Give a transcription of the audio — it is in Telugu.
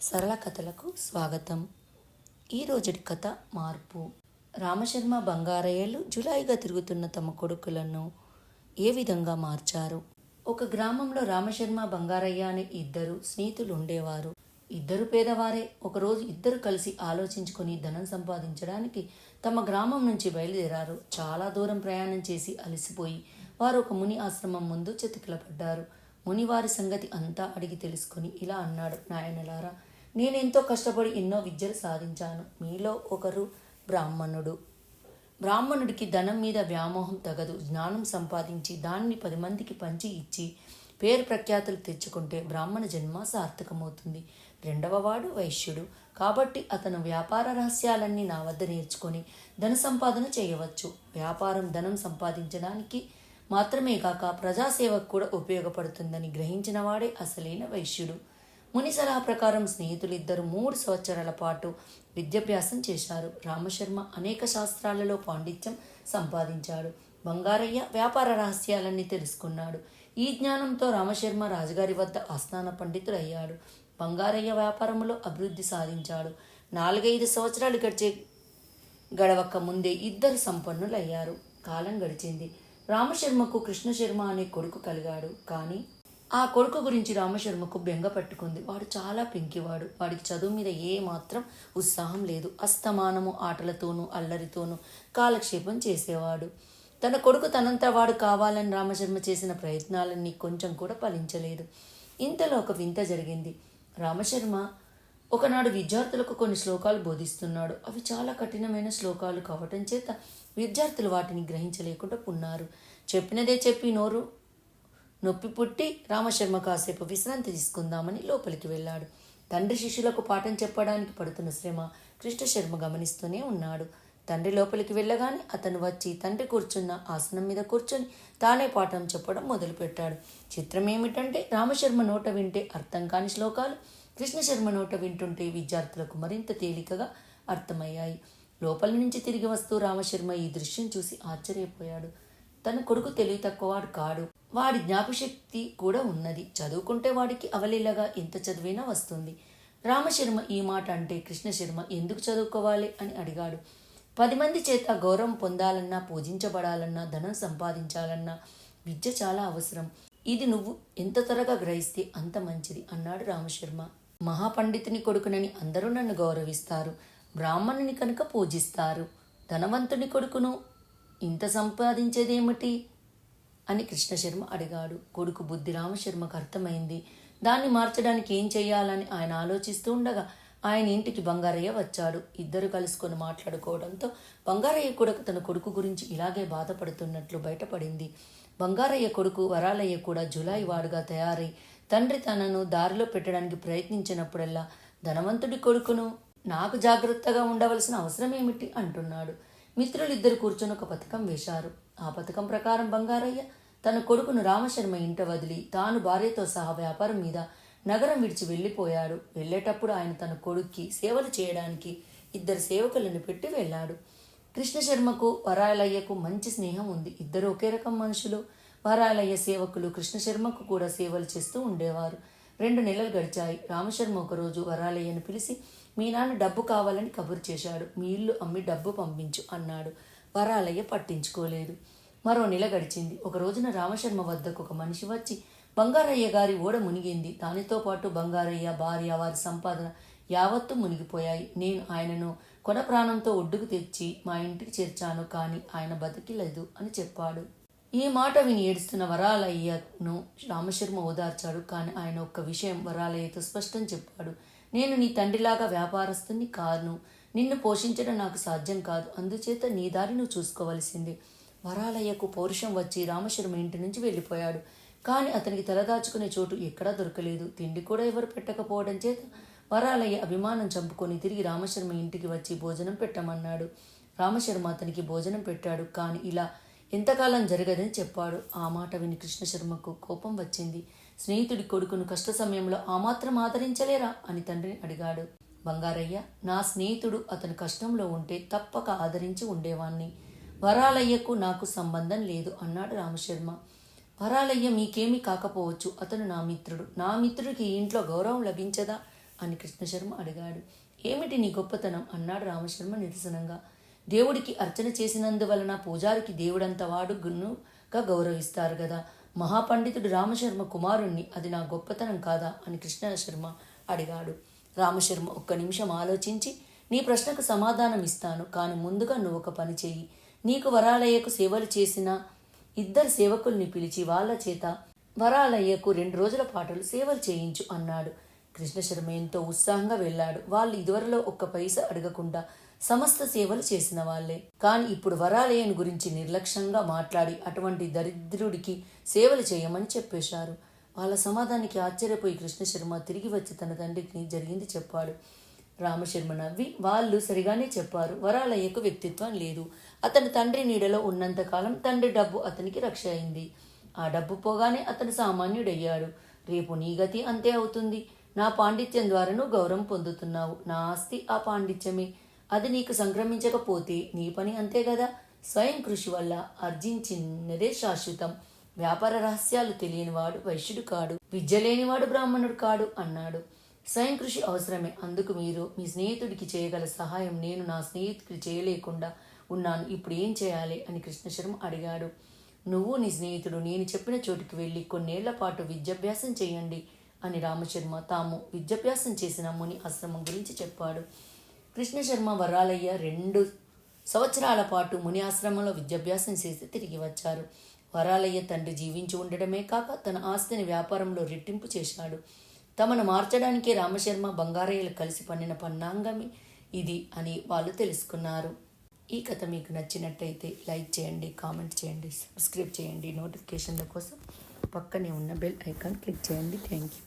సరళ కథలకు స్వాగతం. ఈ కథ మార్పు. రామశర్మ బంగారయ్యలు జులాయిగా తిరుగుతున్న తమ కొడుకులను ఏ విధంగా మార్చారు? ఒక గ్రామంలో రామశర్మ బంగారయ్య అనే ఇద్దరు స్నేహితులు ఉండేవారు ఇద్దరు పేదవారే. ఒకరోజు ఇద్దరు కలిసి ఆలోచించుకొని ధనం సంపాదించడానికి తమ గ్రామం నుంచి బయలుదేరారు. చాలా దూరం ప్రయాణం చేసి అలసిపోయి వారు ఒక ముని ఆశ్రమం ముందు చతికిలపడ్డారు. మునివారి సంగతి అంతా అడిగి తెలుసుకొని ఇలా అన్నాడు నాయనలారా నేనెంతో కష్టపడి ఎన్నో విద్యలు సాధించాను. మీలో ఒకరు బ్రాహ్మణుడు. బ్రాహ్మణుడికి ధనం మీద వ్యామోహం తగదు. జ్ఞానం సంపాదించి దాన్ని పది మందికి పంచి ఇచ్చి పేరు ప్రఖ్యాతులు తెచ్చుకుంటే బ్రాహ్మణ జన్మ సార్థకమవుతుంది. రెండవ వాడు వైశ్యుడు. కాబట్టి అతను వ్యాపార రహస్యాలన్నీ నా వద్ద నేర్చుకొని ధన సంపాదన చేయవచ్చు. వ్యాపారం ధనం సంపాదించడానికి మాత్రమే కాక ప్రజాసేవకు కూడా ఉపయోగపడుతుందని గ్రహించిన వాడే అసలైన వైశ్యుడు. ముని సలహా ప్రకారం స్నేహితులిద్దరు మూడు సంవత్సరాల పాటు విద్యాభ్యాసం చేశారు. రామశర్మ అనేక శాస్త్రాలలో పాండిత్యం సంపాదించాడు. బంగారయ్య వ్యాపార రహస్యాలన్నీ తెలుసుకున్నాడు. ఈ జ్ఞానంతో రామశర్మ రాజుగారి వద్ద ఆస్థాన పండితుడయ్యాడు. బంగారయ్య వ్యాపారంలో అభివృద్ధి సాధించాడు. నాలుగైదు సంవత్సరాలు గడిచే గడవక ముందే ఇద్దరు సంపన్నులయ్యారు. కాలం గడిచింది. రామశర్మకు కృష్ణశర్మ అనే కొడుకు కలిగాడు. కానీ ఆ కొడుకు గురించి రామశర్మకు బెంగ పట్టుకుంది. వాడు చాలా పెంకివాడు. వాడికి చదువు మీద ఏ మాత్రం ఉత్సాహం లేదు. అస్తమానము ఆటలతోనూ అల్లరితోనూ కాలక్షేపం చేసేవాడు. తన కొడుకు తనంతా వాడు కావాలని రామశర్మ చేసిన ప్రయత్నాలన్నీ కొంచెం కూడా ఫలించలేదు. ఇంతలో ఒక వింత జరిగింది. రామశర్మ ఒకనాడు విద్యార్థులకు కొన్ని శ్లోకాలు బోధిస్తున్నాడు. అవి చాలా కఠినమైన శ్లోకాలు కావటం చేత విద్యార్థులు వాటిని గ్రహించలేకుండా ఉన్నారు చెప్పినదే చెప్పి నోరు నొప్పి పుట్టి రామశర్మ కాసేపు విశ్రాంతి తీసుకుందామని లోపలికి వెళ్ళాడు. తండ్రి శిష్యులకు పాఠం చెప్పడానికి పడుతున్న శ్రమ కృష్ణశర్మ గమనిస్తూనే ఉన్నాడు. తండ్రి లోపలికి వెళ్ళగానే అతను వచ్చి తండ్రి కూర్చున్న ఆసనం మీద కూర్చొని తానే పాఠం చెప్పడం మొదలుపెట్టాడు. చిత్రం ఏమిటంటే రామశర్మ నోట వింటే అర్థం కాని శ్లోకాలు కృష్ణశర్మ నోట వింటుంటే విద్యార్థులకు మరింత తేలికగా అర్థమయ్యాయి. లోపల నుంచి తిరిగి వస్తూ రామశర్మ ఈ దృశ్యం చూసి ఆశ్చర్యపోయాడు. తన కొడుకు తెలివి తక్కువవాడు కాడు. వాడి జ్ఞాపశక్తి కూడా ఉన్నది. చదువుకుంటే వాడికి అవలీలగా ఎంత చదివినా వస్తుంది. రామశర్మ ఈ మాట అంటే కృష్ణశర్మ ఎందుకు చదువుకోవాలి అని అడిగాడు. పది మంది చేత గౌరవం పొందాలన్నా పూజించబడాలన్నా ధనం సంపాదించాలన్నా విద్య చాలా అవసరం. ఇది నువ్వు ఎంత త్వరగా గ్రహిస్తే అంత మంచిది అన్నాడు రామశర్మ. మహాపండితుని కొడుకునని అందరూ నన్ను గౌరవిస్తారు. బ్రాహ్మణుని కనుక పూజిస్తారు. ధనవంతుని కొడుకును ఇంత సంపాదించేదేమిటి? అని కృష్ణశర్మ అడిగాడు. కొడుకు బుద్ధి రామశర్మకు అర్థమైంది దాన్ని మార్చడానికి ఏం చేయాలని ఆయన ఆలోచిస్తూ ఉండగా ఆయన ఇంటికి బంగారయ్య వచ్చాడు. ఇద్దరు కలుసుకొని మాట్లాడుకోవడంతో బంగారయ్య కూడా తన కొడుకు గురించి ఇలాగే బాధపడుతున్నట్లు బయటపడింది. బంగారయ్య కొడుకు వరాలయ్య కూడా జులాయి వాడుగా తయారై తండ్రి తనను దారిలో పెట్టడానికి ప్రయత్నించినప్పుడల్లా ధనవంతుడి కొడుకును నాకు జాగ్రత్తగా ఉండవలసిన అవసరం ఏమిటి? అంటున్నాడు. మిత్రులిద్దరు కూర్చొని ఒక పథకం వేశారు. ఆ పథకం ప్రకారం బంగారయ్య తన కొడుకును రామశర్మ ఇంట వదిలి తాను భార్యతో సహా వ్యాపారం మీద నగరం విడిచి వెళ్ళిపోయాడు. వెళ్ళేటప్పుడు ఆయన తన కొడుక్కి సేవలు చేయడానికి ఇద్దరు సేవకులను పెట్టి వెళ్ళాడు. కృష్ణశర్మకు వరాలయ్యకు మంచి స్నేహం ఉంది. ఇద్దరు ఒకే రకం మనుషులు. వరాలయ్య సేవకులు కృష్ణశర్మకు కూడా సేవలు చేస్తూ ఉండేవారు. రెండు నెలలు గడిచాయి. రామశర్మ ఒకరోజు వరాలయ్యను పిలిచి మీ నాన్న డబ్బు కావాలని కబురు చేశాడు. మీ ఇల్లు అమ్మి డబ్బు పంపించు అన్నాడు. వరాలయ్య పట్టించుకోలేదు. మరో నెల గడిచింది. ఒక రోజున రామశర్మ వద్దకు ఒక మనిషి వచ్చి బంగారయ్య గారి ఓడ మునిగింది. దానితో పాటు బంగారయ్య భార్య వారి సంపాదన యావత్తు మునిగిపోయాయి. నేను ఆయనను కొన ప్రాణంతో ఒడ్డుకు తెచ్చి మా ఇంటికి చేర్చాను కానీ ఆయన బతికిలేదు అని చెప్పాడు. ఈ మాట విని ఏడుస్తున్న వరాలయ్యను రామశర్మ ఓదార్చాడు. కానీ ఆయన ఒక్క విషయం వరాలయ్యతో స్పష్టం చెప్పాడు. నేను నీ తండ్రిలాగా వ్యాపారస్తుని కాను నిన్ను పోషించడం నాకు సాధ్యం కాదు. అందుచేత నీ దారి నువ్వు చూసుకోవలసింది. వరాలయ్యకు పౌరుషం వచ్చి రామశర్మ ఇంటి నుంచి వెళ్ళిపోయాడు. కానీ అతనికి తలదాచుకునే చోటు ఎక్కడా దొరకలేదు. తిండి కూడా ఎవరు పెట్టకపోవడం చేత వరాలయ్య అభిమానం చంపుకొని తిరిగి రామశర్మ ఇంటికి వచ్చి భోజనం పెట్టమన్నాడు. రామశర్మ అతనికి భోజనం పెట్టాడు. కానీ ఇలా ఎంతకాలం జరగదని చెప్పాడు. ఆ మాట విని కృష్ణశర్మకు కోపం వచ్చింది. స్నేహితుడి కొడుకును కష్ట సమయంలో ఆ మాత్రం ఆదరించలేరా అని తండ్రిని అడిగాడు. బంగారయ్య నా స్నేహితుడు అతను కష్టంలో ఉంటే తప్పక ఆదరించి ఉండేవాణ్ణి. వరాలయ్యకు నాకు సంబంధం లేదు అన్నాడు రామశర్మ. వరాలయ్య మీకేమీ కాకపోవచ్చు అతను నా మిత్రుడు. నా మిత్రుడికి ఇంట్లో గౌరవం లభించదా? అని కృష్ణశర్మ అడిగాడు. ఏమిటి నీ గొప్పతనం? అన్నాడు రామశర్మ నిరసనంగా. దేవుడికి అర్చన చేసినందువలన పూజారికి దేవుడంత వాడు గున్నుగా గౌరవిస్తారు కదా మహాపండితుడు రామశర్మ కుమారుణ్ణి అది నా గొప్పతనం కాదా? అని కృష్ణశర్మ అడిగాడు. రామశర్మ ఒక్క నిమిషం ఆలోచించి నీ ప్రశ్నకు సమాధానం ఇస్తాను కానీ ముందుగా నువ్వు ఒక పని చేయి నీకు వరాలయ్యకు సేవలు చేసిన ఇద్దరు సేవకుల్ని పిలిచి వాళ్ళ చేత వరాలయ్యకు రెండు రోజుల పాటలు సేవలు చేయించు అన్నాడు. కృష్ణశర్మ ఎంతో ఉత్సాహంగా వెళ్ళాడు. వాళ్ళు ఇదివరలో ఒక్క పైసా అడగకుండా సమస్త సేవలు చేసిన వాళ్ళే. కానీ ఇప్పుడు వరాలయ్యను గురించి నిర్లక్ష్యంగా మాట్లాడి అటువంటి దరిద్రుడికి సేవలు చేయమని చెప్పేశారు. వాళ్ళ సమాధానికి ఆశ్చర్యపోయి కృష్ణశర్మ తిరిగి వచ్చి తన తండ్రికి జరిగింది చెప్పాడు. రామశర్మ నవ్వి వాళ్ళు సరిగానే చెప్పారు. వరాలయ్యకు వ్యక్తిత్వం లేదు. అతని తండ్రి నీడలో ఉన్నంతకాలం తండ్రి డబ్బు అతనికి రక్ష అయింది. ఆ డబ్బు పోగానే అతను సామాన్యుడయ్యాడు. రేపు నీ గతి అంతే అవుతుంది. నా పాండిత్యం ద్వారా నువ్వు గౌరవం పొందుతున్నావు. నా ఆస్తి ఆ పాండిత్యమే. అది నీకు సంక్రమించకపోతే నీ పని అంతే కదా స్వయం కృషి వల్ల ఆర్జించినదే శాశ్వతం. వ్యాపార రహస్యాలు తెలియనివాడు వైశ్యుడు కాడు. విద్య లేనివాడు బ్రాహ్మణుడు కాడు అన్నాడు. స్వయం కృషి అవసరమే. అందుకు మీరు మీ స్నేహితుడికి చేయగల సహాయం నేను నా స్నేహితుడికి చేయలేకుండా ఉన్నాను. ఇప్పుడు ఏం చేయాలి? అని కృష్ణశర్మ అడిగాడు. నువ్వు నీ స్నేహితుడు నేను చెప్పిన చోటుకి వెళ్ళి కొన్నేళ్ళ పాటు విద్యాభ్యాసం చేయండి అని రామశర్మ తాము విద్యాభ్యాసం చేసిన ముని ఆశ్రమం గురించి చెప్పాడు. కృష్ణశర్మ వరాలయ్య రెండు సంవత్సరాల పాటు ముని ఆశ్రమంలో విద్యాభ్యాసం చేసి తిరిగి వచ్చారు. వరాలయ్య తండ్రి జీవించి ఉండడమే కాక తన ఆస్తిని వ్యాపారంలో రెట్టింపు చేశాడు. తమను మార్చడానికి రామశర్మ బంగారయ్యలు కలిసి పన్నిన పన్నాంగమి ఇది అని వాళ్ళు తెలుసుకున్నారు. ఈ కథ మీకు నచ్చినట్టయితే లైక్ చేయండి కామెంట్ చేయండి సబ్స్క్రైబ్ చేయండి. నోటిఫికేషన్ల కోసం పక్కనే ఉన్న బెల్ ఐకాన్ క్లిక్ చేయండి. Thank you.